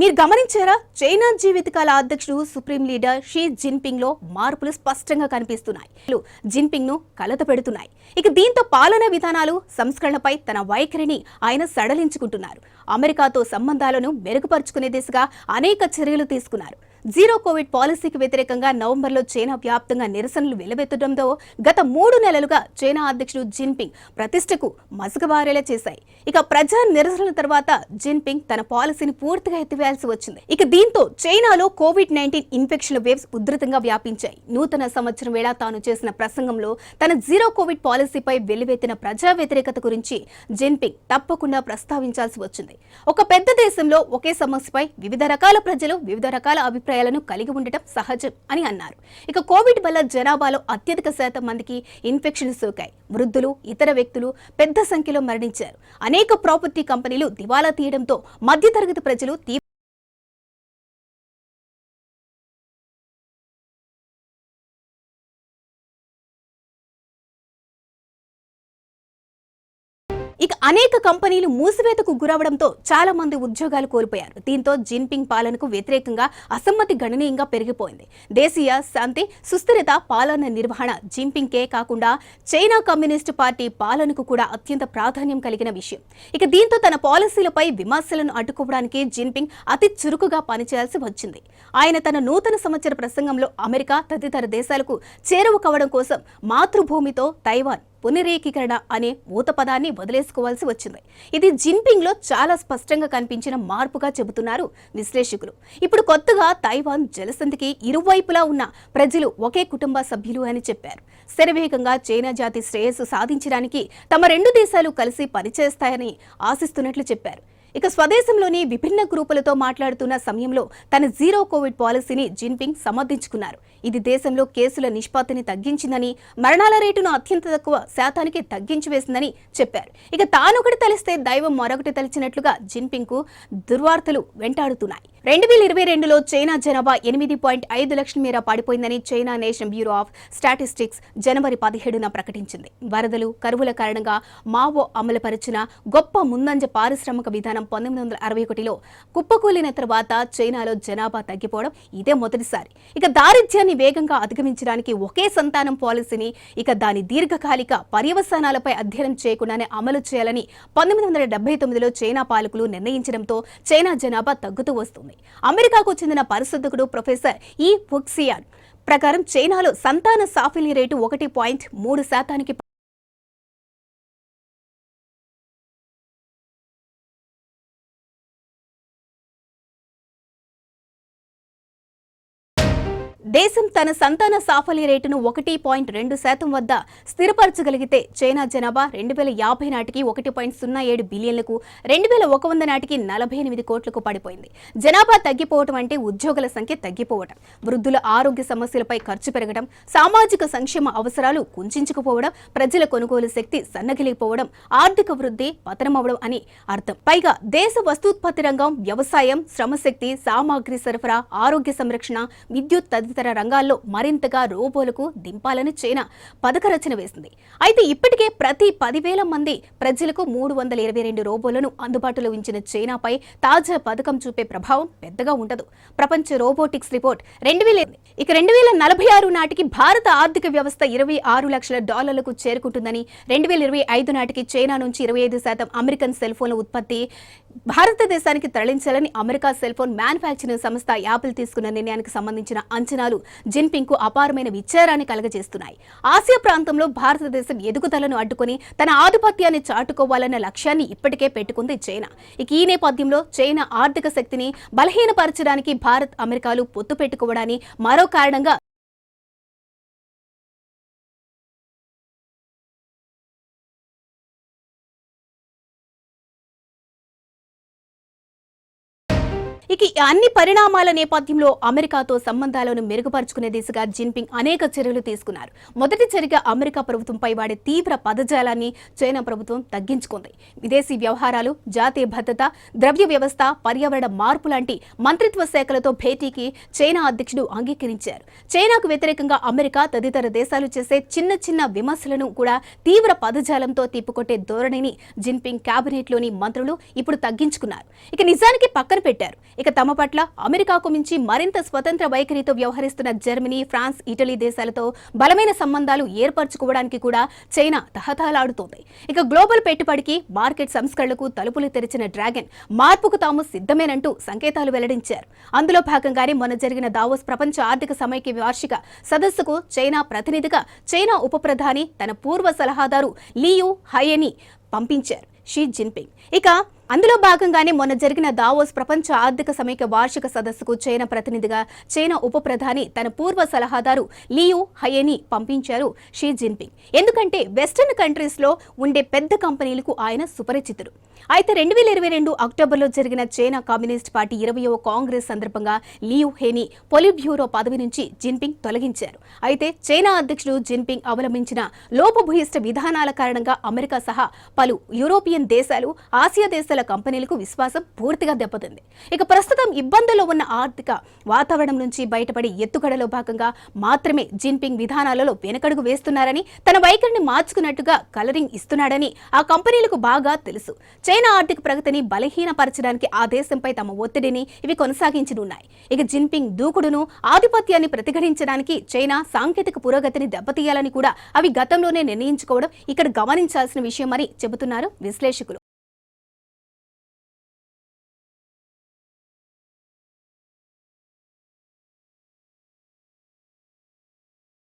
మీరు గమనించారా? చైనా జీవితకాల అధ్యక్షుడు సుప్రీం లీడర్ షీ జిన్పింగ్లో మార్పులు స్పష్టంగా కనిపిస్తున్నాయి. జిన్పింగ్ను కలత పెడుతున్నాయి. ఇక దీంతో పాలనా విధానాలు సంస్కరణపై తన వైఖరిని ఆయన సడలించుకుంటున్నారు. అమెరికాతో సంబంధాలను మెరుగుపరుచుకునే దిశగా అనేక చర్యలు తీసుకున్నారు. జీరో కోవిడ్ పాలసీకి వ్యతిరేకంగా నవంబర్లో చైనా వ్యాప్తంగా నిరసనలు వెలువెత్తడంతో గత మూడు నెలలుగా చైనా అధ్యక్షుడు జిన్పింగ్ ప్రతిష్టకు మసకబారేలా చేశాయి. ఇక ప్రజా నిరసనల తర్వాత జిన్పింగ్ తన పాలసీని పూర్తిగా ఎత్తివేయాల్సి వచ్చింది. ఇక దీంతో చైనాలో కోవిడ్ నైన్టీన్ ఇన్ఫెక్షన్ వేవ్స్ ఉధృతంగా వ్యాపించాయి. నూతన సంవత్సరం వేళ తాను చేసిన ప్రసంగంలో తన జీరో కోవిడ్ పాలసీపై వెల్లువెత్తిన ప్రజా వ్యతిరేకత గురించి జిన్పింగ్ తప్పకుండా ప్రస్తావించాల్సి వచ్చింది. ఒక పెద్ద దేశంలో ఒకే సమస్యపై వివిధ రకాల ప్రజలు వివిధ రకాల అభిప్రాయాలను కలిగి ఉండటం సహజం అని అన్నారు. ఇక కోవిడ్ వల్ల జనాభాలో అత్యధిక శాతం మందికి ఇన్ఫెక్షన్ సోకాయి. వృద్ధులు ఇతర వ్యక్తులు పెద్ద సంఖ్యలో మరణించారు. అనేక ప్రాపర్టీ కంపెనీలు దివాలా తీయడంతో మధ్యతరగతి ప్రజలు ఇక అనేక కంపెనీలు మూసివేతకు గురవడంతో చాలా మంది ఉద్యోగాలు కోల్పోయారు. దీంతో జిన్పింగ్ పాలనకు వ్యతిరేకంగా అసమ్మతి గణనీయంగా పెరిగిపోయింది. దేశీయ శాంతి సుస్థిరత పాలన నిర్వహణ జిన్పింగ్కే కాకుండా చైనా కమ్యూనిస్టు పార్టీ పాలనకు కూడా అత్యంత ప్రాధాన్యం కలిగిన విషయం. ఇక దీంతో తన పాలసీలపై విమర్శలను అడ్డుకోవడానికి జిన్పింగ్ అతి చురుకుగా పనిచేయాల్సి వచ్చింది. ఆయన తన నూతన సంవత్సర ప్రసంగంలో అమెరికా తదితర దేశాలకు చేరువ కావడం కోసం మాతృభూమితో తైవాన్ పునరేకీకరణ అనే ఊత పదాన్ని వదిలేసుకోవాల్సి వచ్చింది. ఇది జిన్పింగ్లో చాలా స్పష్టంగా కనిపించిన మార్పుగా చెబుతున్నారు విశ్లేషకులు. ఇప్పుడు కొత్తగా తైవాన్ జలసంధికి ఇరువైపులా ఉన్న ప్రజలు ఒకే కుటుంబ సభ్యులు అని చెప్పారు. శరవేగంగా చైనా జాతి శ్రేయస్సు సాధించడానికి తమ రెండు దేశాలు కలిసి పనిచేస్తాయని ఆశిస్తున్నట్లు చెప్పారు. ఇక స్వదేశంలోని విభిన్న గ్రూపులతో మాట్లాడుతున్న సమయంలో తన జీరో కోవిడ్ పాలసీని జిన్పింగ్ సమర్థించుకున్నారు. ఇది దేశంలో కేసుల నిష్పత్తిని తగ్గించిందని మరణాల రేటును అత్యంత తక్కువ శాతానికి తగ్గించి వేసిందని చెప్పారు. ఇక తానొకటి తలిస్తే దైవం మరొకటి తలిచినట్లుగా జిన్పింగ్కు దుర్వార్తలు వెంటాడుతున్నాయి. రెండు వేల ఇరవై రెండులో చైనా జనాభా ఎనిమిది పాయింట్ ఐదు లక్షల మేర పడిపోయిందని China national bureau of statistics జనవరి పదిహేడున ప్రకటించింది. వరదలు కరువుల కారణంగా మావో అమలుపరిచిన గొప్ప ముందంజ పారిశ్రామిక విధానం పంతొమ్మిది వందల అరవై ఒకటిలో కుప్పకూలిన తర్వాత చైనాలో జనాభా తగ్గిపోవడం ఇదే మొదటిసారి. ఇక దారిద్ర్యాన్ని వేగంగా అధిగమించడానికి ఒకే సంతానం పాలసీని ఇక దాని దీర్ఘకాలిక పర్యవసానాలపై అధ్యయనం చేయకుండానే అమలు చేయాలని పంతొమ్మిది వందల డెబ్బై తొమ్మిదిలో చైనా పాలకులు నిర్ణయించడంతో చైనా జనాభా తగ్గుతూ వస్తుంది. అమెరికాకు చెందిన పరిశోధకుడు ప్రొఫెసర్ ఈ ఫుక్సియాన్ ప్రకారం చైనాలో సంతాన సాఫల్య రేటు ఒకటి పాయింట్ మూడు శాతానికి దేశం తన సంతాన సాఫల్య రేటును ఒకటి పాయింట్ రెండు శాతం వద్ద స్థిరపరచగలిగితే చైనా జనాభా రెండు వేల యాభై నాటికి ఒకటి పాయింట్ సున్నా ఏడు బిలియన్లకు రెండు వేల ఒక వంద నాటికి నలభై ఎనిమిది కోట్లకు పడిపోయింది. జనాభా తగ్గిపోవటం అంటే ఉద్యోగుల సంఖ్య తగ్గిపోవడం వృద్ధుల ఆరోగ్య సమస్యలపై ఖర్చు పెరగడం సామాజిక సంక్షేమ అవసరాలు కుంచుకుపోవడం ప్రజల కొనుగోలు శక్తి సన్నగిలిపోవడం ఆర్థిక వృద్ధి పతనమవడం అని అర్థం. పైగా దేశ వస్తూత్పత్తి రంగం వ్యవసాయం శ్రమశక్తి సామాగ్రి సరఫరా ఆరోగ్య సంరక్షణ విద్యుత్ తదితర రంగాల్లో మరింతగా రోబోలకు దింపాలని చైనా పథక రచన వేసింది. అయితే ఇప్పటికే ప్రతి పదివేల మంది ప్రజలకు మూడు వందల ఇరవై రెండు రోబోలను అందుబాటులో ఉంచిన చైనాపై తాజా పథకం చూపే ప్రభావం పెద్దగా ఉండదు. ప్రపంచ రోబోటిక్స్ రిపోర్ట్ రెండు వేల ఇక రెండు వేల నలభై ఆరు నాటికి భారత ఆర్థిక వ్యవస్థ ఇరవై ఆరు లక్షల డాలర్లకు చేరుకుంటుందని రెండు వేల ఇరవై ఐదు నాటికి చైనా నుంచి ఇరవై ఐదు శాతం అమెరికన్ సెల్ ఫోన్ల ఉత్పత్తి భారతదేశానికి తరలించాలని అమెరికా సెల్ ఫోన్ మ్యానుఫ్యాక్చరింగ్ సంస్థ యాపిల్ తీసుకున్న నిర్ణయానికి సంబంధించిన అంచనాలు జిన్పింగ్కు అపారమైన విచారాన్ని కలగజేస్తున్నాయి. ఆసియా ప్రాంతంలో భారతదేశం ఎదుగుదలను అడ్డుకుని తన ఆధిపత్యాన్ని చాటుకోవాలన్న లక్ష్యాన్ని ఇప్పటికే పెట్టుకుంది చైనా. ఇక ఈ నేపథ్యంలో చైనా ఆర్థిక శక్తిని బలహీనపరచడానికి భారత్ అమెరికాలు పొత్తు పెట్టుకోవడాన్ని మరో కారణంగా ఇక అన్ని పరిణామాల నేపథ్యంలో అమెరికాతో సంబంధాలను మెరుగుపరుచుకునే దిశగా జిన్పింగ్ అనేక చర్యలు తీసుకున్నారు. మొదటి చర్యగా అమెరికా ప్రభుత్వంపై వాడే తీవ్ర పదజాలాన్ని చైనా ప్రభుత్వం తగ్గించుకుంది. విదేశీ వ్యవహారాలు జాతీయ భద్రత ద్రవ్య వ్యవస్థ పర్యావరణ మార్పు లాంటి మంత్రిత్వ శాఖలతో భేటీకి చైనా అధ్యక్షుడు అంగీకరించారు. చైనాకు వ్యతిరేకంగా అమెరికా తదితర దేశాలు చేసే చిన్న చిన్న విమర్శలను కూడా తీవ్ర పదజాలంతో తిప్పుకొట్టే ధోరణిని జిన్పింగ్ కేబినెట్లోని మంత్రులు ఇప్పుడు తగ్గించుకున్నారు. ఇక నిజానికి పక్కన పెట్టారు. ఇక తమ పట్ల అమెరికాకు మించి మరింత స్వతంత్ర వైఖరితో వ్యవహరిస్తున్న జర్మనీ ఫ్రాన్స్ ఇటలీ దేశాలతో బలమైన సంబంధాలు ఏర్పరచుకోవడానికి కూడా చైనా తహతహలాడుతోంది. ఇక గ్లోబల్ పెట్టుబడికి మార్కెట్ సంస్కరణలకు తలుపులు తెరిచిన డ్రాగన్ మార్పుకు తాము సిద్ధమేనంటూ సంకేతాలు వెల్లడించారు. అందులో భాగంగానే మొన్న జరిగిన దావోస్ ప్రపంచ ఆర్థిక సమైక్య వార్షిక సదస్సుకు చైనా ప్రతినిధిగా చైనా ఉప ప్రధాని తన పూర్వ సలహాదారు లియు హయని పంపించారు. Xi Jinping. ఇక అందులో భాగంగానే మొన్న జరిగిన దావోస్ ప్రపంచ ఆర్థిక సమైక్య వార్షిక సదస్సుకు చైనా ప్రతినిధిగా చైనా ఉప ప్రధాని తన పూర్వ సలహాదారు లియో హయని పంపించారు షీ జిన్పింగ్. ఎందుకంటే వెస్టర్న్ కంట్రీస్లో ఉండే పెద్ద కంపెనీలకు ఆయన సుపరిచితుడు. అయితే రెండు వేల ఇరవై రెండు అక్టోబర్లో జరిగిన చైనా కమ్యూనిస్ట్ పార్టీ ఇరవయవ కాంగ్రెస్ సందర్భంగా లియు హేని పొలిట్ బ్యూరో పదవి నుంచి జిన్పింగ్ తొలగించారు. అయితే చైనా అధ్యక్షుడు జిన్పింగ్ అవలంబించిన లోపభూయిష్ట విధానాల కారణంగా అమెరికా సహా పలు యూరోపియన్ దేశాలు ఆసియా దేశాల కంపెనీలకు విశ్వాసం పూర్తిగా దెబ్బతింది. ఇక ప్రస్తుతం ఇబ్బందుల్లో ఉన్న ఆర్థిక వాతావరణం నుంచి బయటపడి ఎత్తుగడలో భాగంగా మాత్రమే జిన్పింగ్ విధానాలలో వెనకడుగు వేస్తున్నారని తన వైఖరిని మార్చుకున్నట్టుగా కలరింగ్ ఇస్తున్నాడని ఆ కంపెనీలకు బాగా తెలుసు. చైనా ఆర్థిక ప్రగతిని బలహీనపరచడానికి ఆ దేశంపై తమ ఒత్తిడిని ఇవి కొనసాగించనున్నాయి. ఇక జిన్పింగ్ దూకుడును ఆధిపత్యాన్ని ప్రతిఘటించడానికి చైనా సాంకేతిక పురోగతిని దెబ్బతీయాలని కూడా అవి గతంలోనే నిర్ణయించుకోవడం ఇక్కడ గమనించాల్సిన విషయం అని చెబుతున్నారు విశ్లేషకులు.